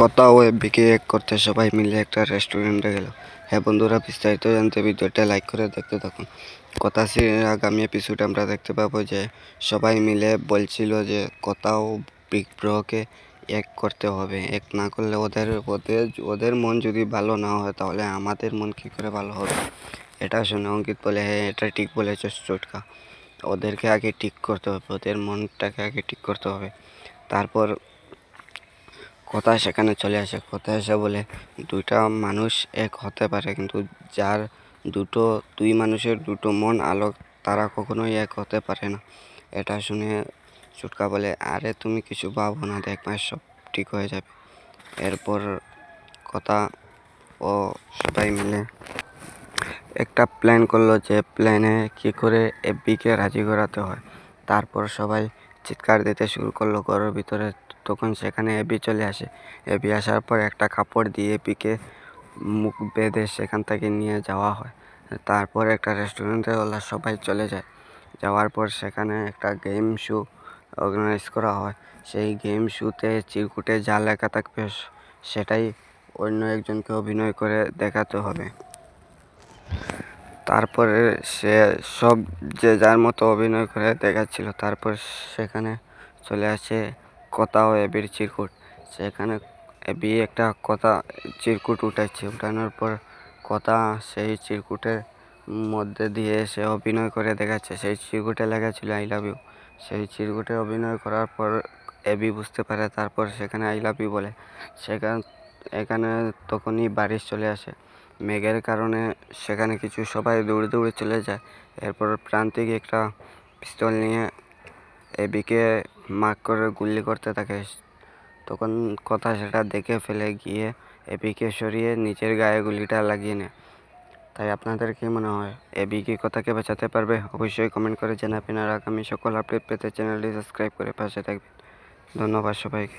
কথা ও বিকে এক করতে সবাই মিলে একটা রেস্টুরেন্টে গেল। হ্যাঁ বন্ধুরা, বিস্তারিত জানতে ভিডিওটা লাইক করে দেখতে থাকুন। কথা আগামী এপিসোডে আমরা দেখতে পাবো যে সবাই মিলে বলছিল যে কথা ও বিগ ব্রোকে এক করতে হবে। এক না করলে ওদের ওদের ওদের মন যদি ভালো না হয় তাহলে আমাদের মন কী করে ভালো হবে? এটা শুনে অঙ্কিত বলে হ্যাঁ এটা ঠিক বলেছ চটকা। ওদেরকে আগে ঠিক করতে হবে, ওদের মনটাকে আগে ঠিক করতে হবে। তারপর কথা সেখানে চলে আসে কথা এসে বলে দুইটা মানুষ এক হতে পারে। কিন্তু যার দুটো, দুই মানুষের দুটো মন আলোক, তারা কখনোই এক হতে পারে না। এটা শুনে চুটকা বলে, আরে, তুমি কিছু ভাবো না দেখবে সব ঠিক হয়ে যাবে। এরপর কথা ও সবাই মিলে একটা প্ল্যান করল যে প্ল্যানে কী করে এফবিকে রাজি করাতে হয়। তারপর সবাই চিৎকার দিতে শুরু করল ঘরের ভিতরে। তখন সেখানে এবি চলে আসে। এবি আসার পর একটা কাপড় দিয়ে এবিকে মুখ বেঁধে সেখান থেকে নিয়ে যাওয়া হয়। তারপর একটা রেস্টুরেন্টে ওরা সবাই চলে যায়। যাওয়ার পর সেখানে একটা গেম শো অর্গানাইজ করা হয়। সেই গেম শোতে চিরকুটে যা লেখা থাকবে, সেটাই অন্য একজনকে অভিনয় করে দেখাতে হবে। তারপরে সে সব যে যার মতো অভিনয় করে দেখাচ্ছিল, তারপর সেখানে চলে আসে কথা ও এবির চিরকুট। সেখানে এবি একটা কথা চিরকুট উঠাচ্ছে, উঠানোর পর কথা সেই চিরকুটের মধ্যে দিয়ে সে অভিনয় করে দেখাচ্ছে। সেই চিরকুটে লেখা ছিল, আই লাভ ইউ। সেই চিরকুটে অভিনয় করার পর এবি বুঝতে পারে, তারপর সেখানে আই লাভ ইউ বলে। সেখান, এখানে তখনই বারিশ চলে আসে। মেঘের কারণে সেখানে কিছু সবাই দৌড়ে দৌড়ে চলে যায়। এরপর প্রান্তিক একটা পিস্তল নিয়ে এবিকে মার্ক করে গুলি করতে থাকে। তখন কথা সেটা দেখে ফেলে গিয়ে এবিকে সরিয়ে নিচের গায়ে গুলিটা লাগিয়ে নেয়। তাই আপনাদের কি মনে হয়, এবি কি কথাকে বাঁচাতে পারবে? অবশ্যই কমেন্ট করে জানাবেন আর আগামী সকল আপডেট পেতে চ্যানেলটি সাবস্ক্রাইব করে পাশে থাকবেন। ধন্যবাদ সবাইকে।